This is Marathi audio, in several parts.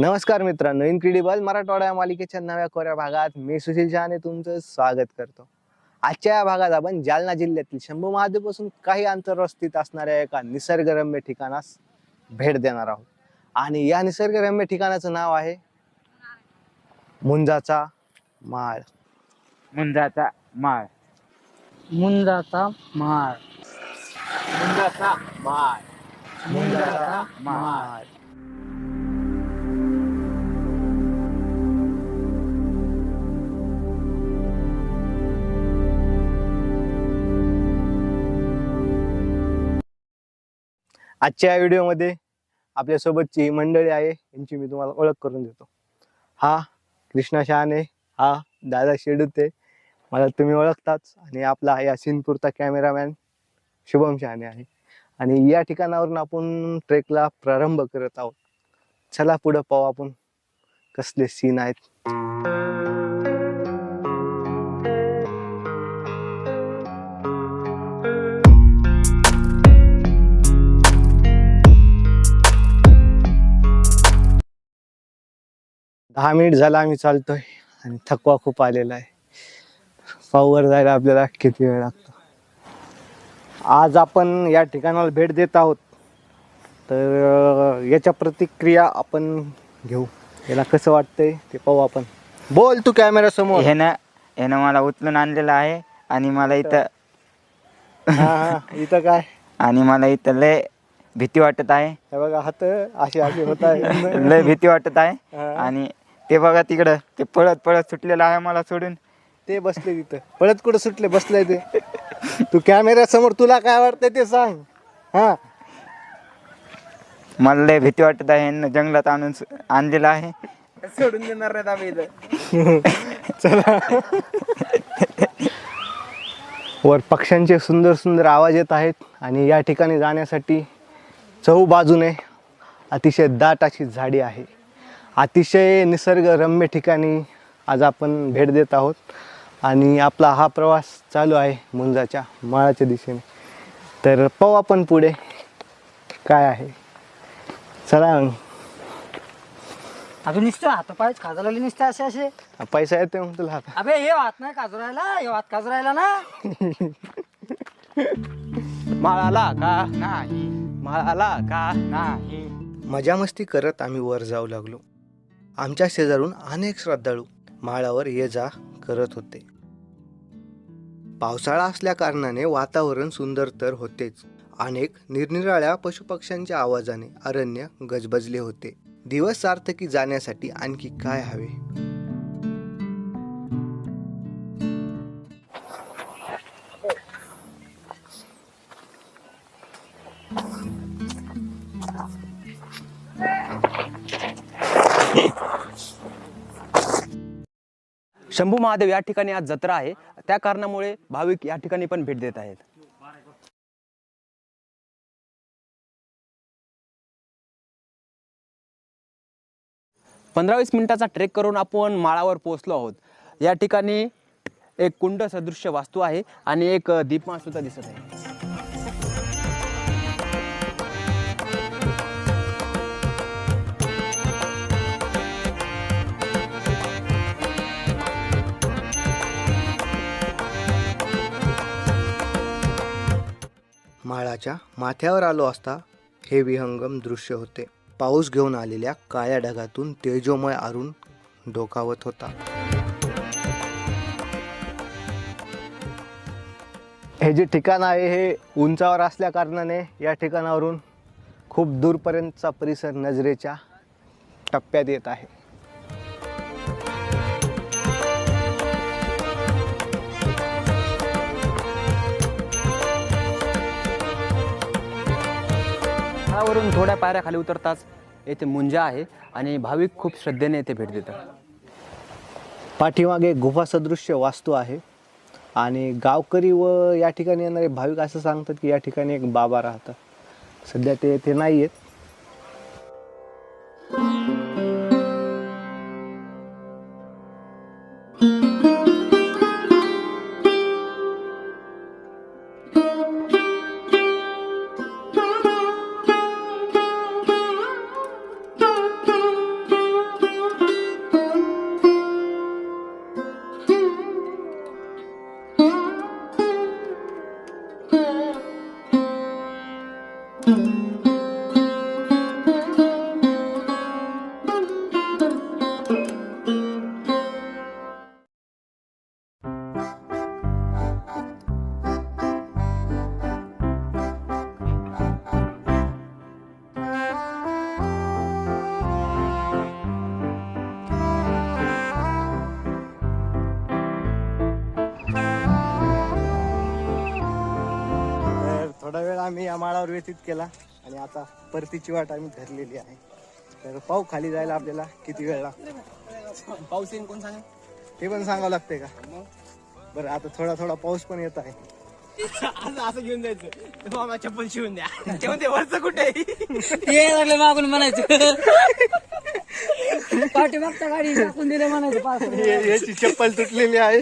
नमस्कार मित्रांनो इनक्रेडिबल मराठवाडा या मालिकेच्या नव्या कोऱ्या भागात मी सुशील शहाणे तुमचं स्वागत करतो. आजच्या या भागात आपण जालना जिल्ह्यातील शंभू महादेवपासून काही अंतरावर स्थित असणाऱ्या एका निसर्गरम्य ठिकाणास भेट देणार आहोत. आणि या निसर्गरम्य ठिकाणाचं नाव आहे मुंजाचा माळ. मुंजाचा माळ. मुंजाचा माळ. मुंजाचा माळ. मुंजाचा माळ. आजच्या या व्हिडिओमध्ये आपल्यासोबतची ही मंडळी आहे यांची मी तुम्हाला ओळख करून देतो. हा कृष्णा शहाणे हा दादा शेडुते मला तुम्ही ओळखताच. आणि आपला या सिनपूरचा कॅमेरामॅन शुभम शहाणे आहे. आणि या ठिकाणावरून आपण ट्रेकला प्रारंभ करत आहोत. चला पुढं पाहू आपण कसले सीन आहेत. दहा मिनिट झाला आम्ही चालतोय. आणि थकवा खूप आलेला आहे. पाऊवर जायला आपल्याला किती वेळ लागतो? आज आपण या ठिकाणाला भेट देत आहोत. तर याच्या प्रतिक्रिया आपण घेऊ. याला कसं वाटतंय ते पाहू आपण. बोल तू कॅमेरा समोर. ह्यानं ह्यानं मला उचलून आणलेलं आहे आणि मला इथं. हा, इथं काय? आणि मला इथं लय भीती वाटत आहे. हे बघा हात अशी अशी होत आहे. लय भीती वाटत आहे. आणि ते बघा तिकडं ते पळत पळत सुटलेलं आहे मला सोडून. ते बसले तिथं. पळत कुठं सुटले? बसले ते. तू कॅमेरा समोर तुला काय वाटतंय ते सांग. हा. मला लय भीती वाटत आहे ह्यानं जंगलात आणून सो- आणलेलं आहे. सोडून देणार नाही आम्ही इथं. चला. वर पक्ष्यांचे सुंदर सुंदर आवाज येत आहेत आणि या ठिकाणी जाण्यासाठी चहू बाजूने अतिशय दाट अशी झाडी आहे. अतिशय निसर्गरम्य ठिकाणी आज आपण भेट देत आहोत. आणि आपला हा प्रवास चालू आहे मुंजाच्या माळाच्या दिशेने. तर पाहू आपण पुढे काय आहे. चला. मग. अजून निसतं? हात पायच खाजा लागले निसते असे असे. पैसा येते मग तुला आता. अबे हे हात नाही काजरायला हे हात काजरायला ना. माळाला का? नाही. माळाला का? नाही. मजा मस्ती करत आम्ही वर जाऊ लागलो. आमच्या शेजारून अनेक श्रद्धाळू माळावर ये जा करत होते. पावसाळा असल्या कारणाने वातावरण सुंदर तर होतेच. अनेक निरनिराळ्या पशुपक्ष्यांच्या आवाजाने अरण्य गजबजले होते. दिवस सार्थकी जाण्यासाठी आणखी काय हवे? शंभू महादेव या ठिकाणी आज जत्रा आहे. त्या कारणामुळे भाविक या ठिकाणी पण भेट देत आहेत. पंधरा वीस मिनिटाचा ट्रेक करून आपण माळावर पोहोचलो आहोत. या ठिकाणी एक कुंड सदृश्य वास्तू आहे आणि एक दीपमाळ सुद्धा दिसत आहे. माळाच्या माथ्यावर आलो असता हे विहंगम दृश्य होते. पाऊस घेऊन आलेल्या काळ्या ढगातून तेजोमय आरून डोकावत होता. हे जे ठिकाण आहे हे उंचावर असल्या कारणाने या ठिकाणावरून खूप दूरपर्यंतचा परिसर नजरेच्या टप्प्यात येत आहे. गडावरून थोड्या पायऱ्या खाली उतरताच येथे मुंजा आहे आणि भाविक खूप श्रद्धेने येथे भेट देतात. पाठीमागे गुफा सदृश्य वास्तू आहे आणि गावकरी व या ठिकाणी येणारे भाविक असं सांगतात की या ठिकाणी एक बाबा राहतात. सध्या ते ते नाही आहेत Mm-hmm. या माळावर व्यतीत केला आणि आता परतीची वाट आम्ही धरलेली आहे. तर पाऊ खाली जायला आपल्याला किती वेळ लागतो. पाऊस येईन कोण सांगा ते पण सांगावं लागतंय का? बरं आता थोडा थोडा पाऊस पण येत आहे. असं असं घेऊन जायचं. मामा चप्पल शिवून द्या. तेव्हा ते वरचं कुठे? ये लागले मागून म्हणायचं. पाठी मागच्या गाडी टाकून दिले म्हणायचं याची चप्पल तुटलेली आहे.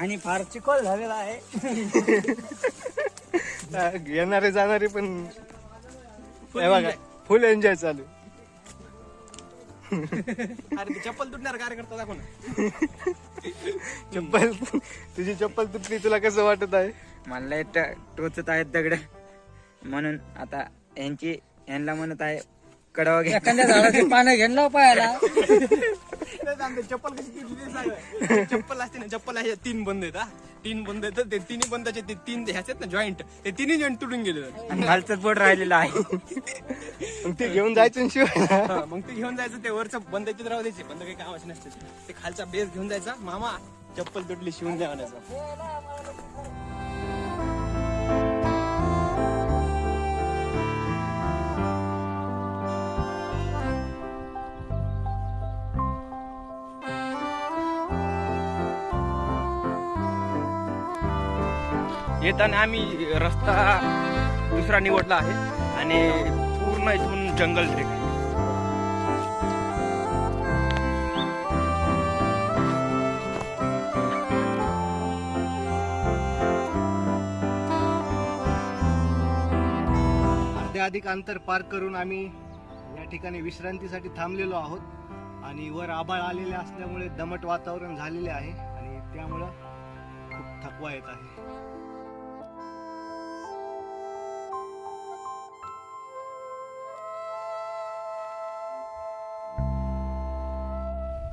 आणि फार चिकोल झालेला आहे. येणारे जाणारे पण बघा फुल एन्जॉय चालू. अरे ते चप्पल तुटणार कार्यकर्ता दाखव चप्पल तुझी चप्पल तुटली तुला कसं वाटत आहे? मला टोचत आहेत दगड. म्हणून आता यांची यांना म्हणत आहे कडवा घे. एखाद्या झाडाची पानं घेऊन लाव पायाला. चप्पल कशी तुटली ते सांग. चप्पल असते ना चप्पल आहे तीन बंद आहेत हा. तीन बंद आहेत ते तिन्ही बंदाचे ते तीन ह्याचे ना जॉईंट ते तिन्ही जॉईंट तुटून गेले. आणि खालचं बोट राहिलेलं आहे. मग ते घेऊन जायचं आणि शिवाय. हा, मग ते घेऊन जायचं ते वरचं बंद राहू द्यायचे? बंद काही कामाचे नसते. ते खालचा बेस घेऊन जायचा मामा चप्पल तुटली शिवून द्या म्हणायचं. येताना आम्ही रस्ता दुसरा निवडला आहे आणि पूर्ण इथून जंगल ट्रेक आहे. अधिक अंतर पार करून आम्ही या ठिकाणी विश्रांतीसाठी थांबलेलो आहोत आणि वर आबाळ आलेले असल्यामुळे दमट वातावरण झालेले आहे आणि त्यामुळं खूप थकवा येत आहे.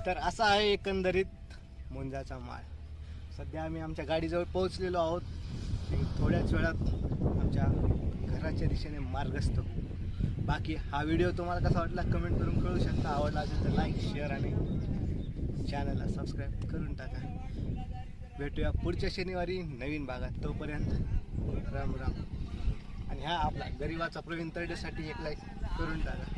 तर असा आहे एकंदरीत मुंजाचा माळ सध्या आम्ही आमच्या गाडीजवळ पोहोचलेलो आहोत. आणि थोड्याच वेळात आमच्या घराच्या दिशेने मार्गस्थ असतो. बाकी हा व्हिडिओ तुम्हाला कसा वाटला कमेंट करून कळू शकता. आवडला असेल तर लाईक शेअर आणि चॅनलला सबस्क्राईब करून टाका. भेटूया पुढच्या शनिवारी नवीन भागात. तोपर्यंत राम राम. आणि हा आपला गरिबाचा प्रवीण तरडेसाठी एक लाईक करून टाका.